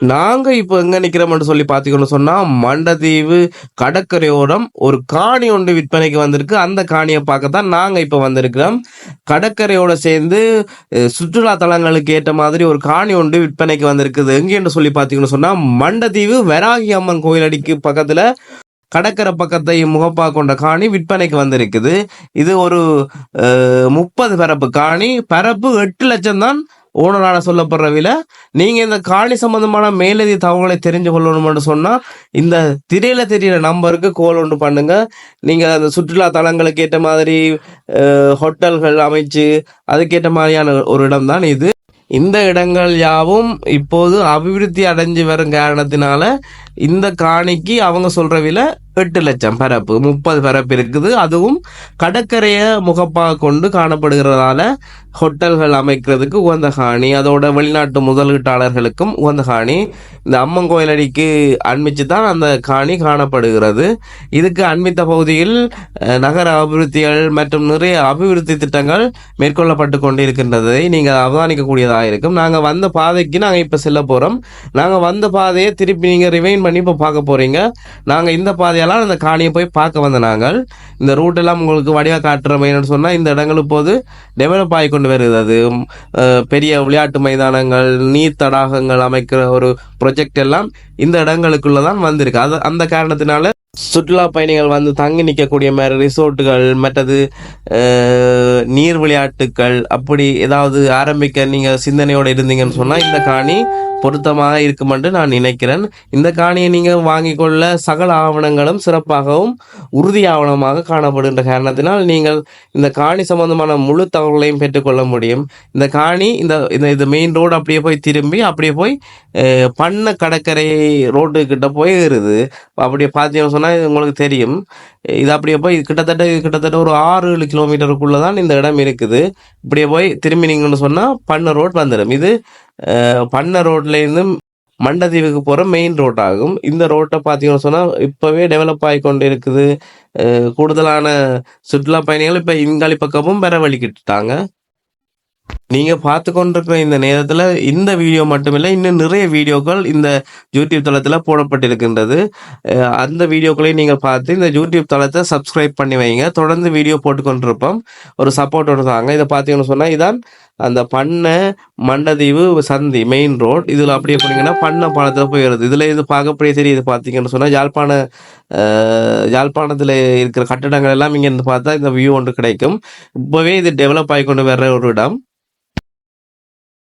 நாங்க இப்ப எங்க நிக்கிறோம்னு சொல்லி பாத்தீங்கன்னு சொன்னா மண்டதீவு கடற்கரையோரம் ஒரு காணி ஒன்று விற்பனைக்கு வந்திருக்கு. அந்த காணியை பார்க்கத்தான் நாங்க இப்ப வந்திருக்கிறோம். கடற்கரையோட சேர்ந்து சுற்றுலா தலங்களுக்கு ஏற்ற மாதிரி ஒரு காணி ஒன்று விற்பனைக்கு வந்திருக்குது. எங்கேன்னு சொல்லி பாத்தீங்கன்னு சொன்னா மண்டதீவு வராகி அம்மன் கோயில் அடிக்கு பக்கத்துல கடற்கரை பக்கத்தை முகப்பா கொண்ட காணி விற்பனைக்கு வந்திருக்குது. இது ஒரு முப்பது பரப்பு காணி. பரப்பு எட்டு லட்சம் தான் ஓனரால் சொல்லப்படுற விலை நீங்கள் இந்த காணி சம்பந்தமான மேலதி தகவலை தெரிஞ்சு கொள்ளணும்னு சொன்னால் இந்த திரையில தெரியிற நம்பருக்கு கோல் ஒன்று பண்ணுங்க. நீங்கள் அந்த சுற்றுலா தலங்களுக்கு ஏற்ற மாதிரி ஹோட்டல்கள் அமைச்சு அதுக்கேற்ற மாதிரியான ஒரு இடம் தான் இது. இந்த இடங்கள் யாவும் இப்போது அபிவிருத்தி அடைஞ்சு வரும் காரணத்தினால இந்த காணிக்கு அவங்க சொல்ற விலை எட்டு லட்சம் பரப்பு முப்பது பரப்பு இருக்குது. அதுவும் கடற்கரையை முகப்பாக கொண்டு காணப்படுகிறதால ஹோட்டல்கள் அமைக்கிறதுக்கு உகந்த காணி அதோட வெளிநாட்டு முதலீட்டாளர்களுக்கும் உகந்த காணி இந்த அம்மன் கோயில் அடிக்கு அண்மிச்சு தான் அந்த காணி காணப்படுகிறது. இதுக்கு அண்மித்த பகுதியில் நகர அபிவிருத்திகள் மற்றும் நிறைய அபிவிருத்தி திட்டங்கள் மேற்கொள்ளப்பட்டு கொண்டு இருக்கின்றதை நீங்கள் அவதானிக்கக்கூடியதாக இருக்கும் நாங்கள் வந்த பாதைக்கு நாங்கள் இப்போ செல்ல போகிறோம் நாங்கள் வந்த பாதையை திருப்பி நீங்கள் ரிவைன் பண்ணி இப்போ பார்க்க போகிறீங்க நாங்கள் இந்த பாதையெல்லாம் அந்த காணியை போய் பார்க்க வந்த நாங்கள். இந்த ரூட் எல்லாம் உங்களுக்கு வடிவாக காட்டுற மையன்னு சொன்னால் இந்த இடங்கள் இப்போது டெவலப் ஆகி கொண்டு வருகிறது. அது பெரிய விளையாட்டு மைதானங்கள் நீர் தடாகங்கள் அமைக்கிற ஒரு ப்ரொஜெக்ட் எல்லாம் இந்த இடங்களுக்குள்ள தான் வந்திருக்கு. அது அந்த காரணத்தினால சுற்றுலா பயணிகள் வந்து தங்கி நிற்கக்கூடிய மாதிரி ரிசோர்ட்டுகள் மற்றது நீர் விளையாட்டுகள் அப்படி ஏதாவது ஆரம்பிக்க நீங்கள் சிந்தனையோடு இருந்தீங்கன்னு சொன்னால் இந்த காணி பொருத்தமாக இருக்கும் என்று நான் நினைக்கிறேன். இந்த காணியை நீங்கள் வாங்கிக் கொள்ள சகல ஆவணங்களும் சிறப்பாகவும் உறுதி ஆவணமாக காணப்படுகின்ற காரணத்தினால் நீங்கள் இந்த காணி சம்பந்தமான முழு தகவல்களையும் பெற்றுக்கொள்ள முடியும். இந்த காணி இந்த இந்த இது மெயின் ரோடு அப்படியே போய் திரும்பி அப்படியே போய் பண்ண கடற்கரை ரோடு கிட்ட போய் ஏறுது. அப்படியே பார்த்தீங்கன்னு சொன்னால் சொன்னா இது உங்களுக்கு தெரியும். இது அப்படியே போய் கிட்டத்தட்ட இது கிட்டத்தட்ட ஒரு ஆறு ஏழு கிலோமீட்டருக்குள்ளே தான் இந்த இடம் இருக்குது. இப்படியே போய் திரும்பி திரும்பினீங்கன்னு சொன்னால் பண்ண ரோட் வந்துடும் இது பண்ண ரோட்லேருந்து மண்டதீவுக்கு போகிற மெயின் ரோட் ஆகும். இந்த ரோட்டை பார்த்தீங்கன்னு சொன்னால் இப்போவே டெவலப் ஆகி கொண்டு இருக்குது கூடுதலான சுற்றுலா பயணிகள் இப்போ இங்காலி பக்கமும் வரவழிக்கிட்டாங்க நீங்கள் பார்த்து கொண்டிருக்கிற இந்த நேரத்தில் இந்த வீடியோ மட்டுமில்லை இன்னும் நிறைய வீடியோக்கள் இந்த யூடியூப் தளத்தில் போடப்பட்டிருக்கின்றது. அந்த வீடியோக்களையும் நீங்கள் பார்த்து இந்த யூடியூப் தளத்தை சப்ஸ்கிரைப் பண்ணி வைங்க. தொடர்ந்து வீடியோ போட்டுக்கொண்டிருப்போம் ஒரு சப்போர்ட்டோட தாங்க. இதை பார்த்தீங்கன்னு சொன்னால் இதான் அந்த பண்ணை மண்டதீவு சந்தி மெயின் ரோட் இதில் அப்படியே போனீங்கன்னா பண்ணை பாலத்துல போயிடுது இதில் இது பார்க்கக்கூடிய தெரியுது பார்த்தீங்கன்னு சொன்னால் யாழ்ப்பாண யாழ்ப்பாணத்தில் இருக்கிற கட்டடங்கள் எல்லாம் இங்கே இருந்து பார்த்தா இந்த வியூ ஒன்று கிடைக்கும். இப்போவே இது டெவலப் ஆகி கொண்டு வர்ற ஒரு இடம்.